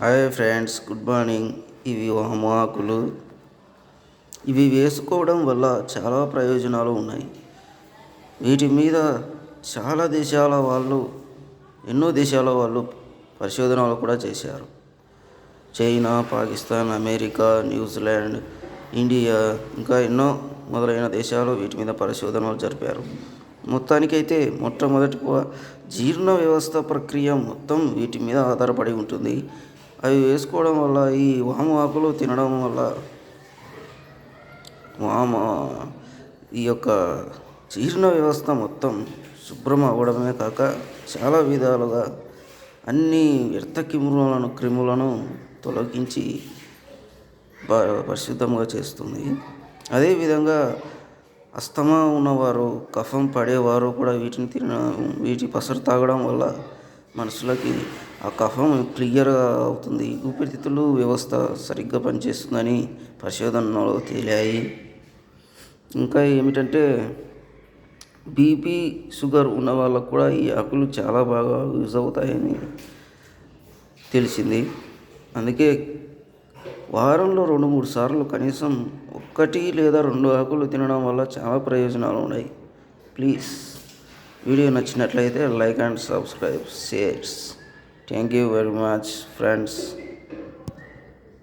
Hi friends good morning. ఇవి వాము ఇవి వేసుకోవడం వల్ల చాలా ప్రయోజనాలు ఉన్నాయి. వీటి మీద చాలా దేశాల వాళ్ళు ఎన్నో దేశాల వాళ్ళు పరిశోధనలు కూడా చేశారు. China Pakistan America New Zealand India ఇంకా ఎన్నో మొదలైన దేశాలు వీటి మీద పరిశోధనలు జరిపారు. మొత్తానికైతే మొట్టమొదటి జీర్ణ వ్యవస్థ ప్రక్రియ మొత్తం వీటి మీద ఆధారపడి ఉంటుంది. అవి వేసుకోవడం వల్ల ఈ వాము ఆకులు తినడం వల్ల వామ ఈ యొక్క జీర్ణ వ్యవస్థ మొత్తం శుభ్రం అవ్వడమే కాక చాలా విధాలుగా అన్ని వ్యర్థ క్రిములను క్రిములను తొలగించి పరిశుద్ధంగా చేస్తుంది. అదేవిధంగా అస్తమా ఉన్నవారు కఫం పడేవారు కూడా వీటిని తిన వీటి పసరు తాగడం వల్ల మనసులోకి ఆ కఫం క్లియర్గా అవుతుంది. ఊపిరితిత్తులు వ్యవస్థ సరిగ్గా పనిచేస్తుందని పరిశోధనలో తేలాయి. ఇంకా ఏమిటంటే బీపీ షుగర్ ఉన్న వాళ్ళకు కూడా ఈ ఆకులు చాలా బాగా యూజ్ అవుతాయని తెలిసింది. అందుకే వారంలో రెండు మూడు సార్లు కనీసం ఒక్కటి లేదా రెండు ఆకులు తినడం వల్ల చాలా ప్రయోజనాలు ఉన్నాయి. ప్లీజ్. వీడియో నచ్చినట్లయితే like and subscribe. Shares thank you very much friends